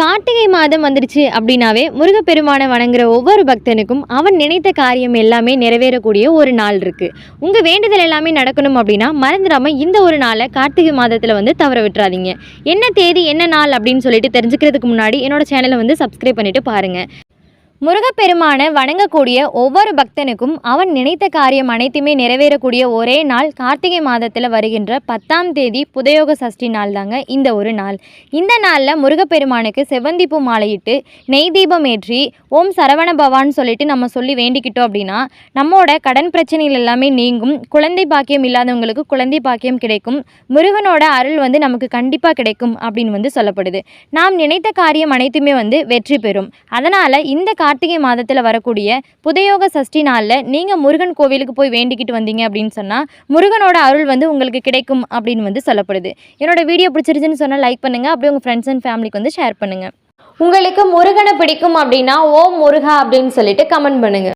கார்த்திகை மாதம் வந்துடுச்சு அப்படின்னாவே முருகப்பெருமானை வணங்குற ஒவ்வொரு பக்தனுக்கும் அவன் நினைத்த காரியம் எல்லாமே நிறைவேறக்கூடிய ஒரு நாள் இருக்கு. உங்க வேண்டுதல் எல்லாமே நடக்கணும் அப்படின்னா மறந்துடாம இந்த ஒரு நாளை கார்த்திகை மாதத்துல வந்து தவற விட்டுறாதீங்க. என்ன தேதி என்ன நாள் அப்படின்னு சொல்லிட்டு தெரிஞ்சுக்கிறதுக்கு முன்னாடி என்னோட சேனலை வந்து சப்ஸ்கிரைப் பண்ணிட்டு பாருங்க. முருகப்பெருமானை வணங்கக்கூடிய ஒவ்வொரு பக்தனுக்கும் அவன் நினைத்த காரியம் அனைத்துமே நிறைவேறக்கூடிய ஒரே நாள் கார்த்திகை மாதத்தில் வருகின்ற பத்தாம் தேதி புதயோக சஷ்டி நாள் தாங்க இந்த ஒரு நாள். இந்த நாளில் முருகப்பெருமானுக்கு செவ்வந்தி பூ மாலையிட்டு நெய் தீபம் ஏற்றி ஓம் சரவண பவான்னு சொல்லிட்டு நம்ம சொல்லி வேண்டிக்கிட்டோம் அப்படின்னா நம்மோட கடன் பிரச்சனைகள் எல்லாமே நீங்கும். குழந்தை பாக்கியம் இல்லாதவங்களுக்கு குழந்தை பாக்கியம் கிடைக்கும். முருகனோட அருள் வந்து நமக்கு கண்டிப்பாக கிடைக்கும் அப்படின்னு வந்து சொல்லப்படுது. நாம் நினைத்த காரியம் அனைத்துமே வந்து வெற்றி பெறும். அதனால் இந்த கார்த்திகை மாதத்தில் வரக்கூடிய புதயோக சஷ்டி நாளில் நீங்கள் முருகன் கோவிலுக்கு போய் வேண்டிக்கிட்டு வந்தீங்க அப்படின்னு சொன்னால் முருகனோட அருள் வந்து உங்களுக்கு கிடைக்கும் அப்படின்னு வந்து சொல்லப்படுது. என்னோட வீடியோ பிடிச்சிருச்சுன்னு சொன்னால் லைக் பண்ணுங்கள் அப்படியே உங்கள் ஃப்ரெண்ட்ஸ் அண்ட் ஃபேமிலிக்கு வந்து ஷேர் பண்ணுங்கள் உங்களுக்கு முருகனை பிடிக்கும் அப்படின்னா ஓம் முருகா அப்படின்னு சொல்லிட்டு கமெண்ட் பண்ணுங்கள்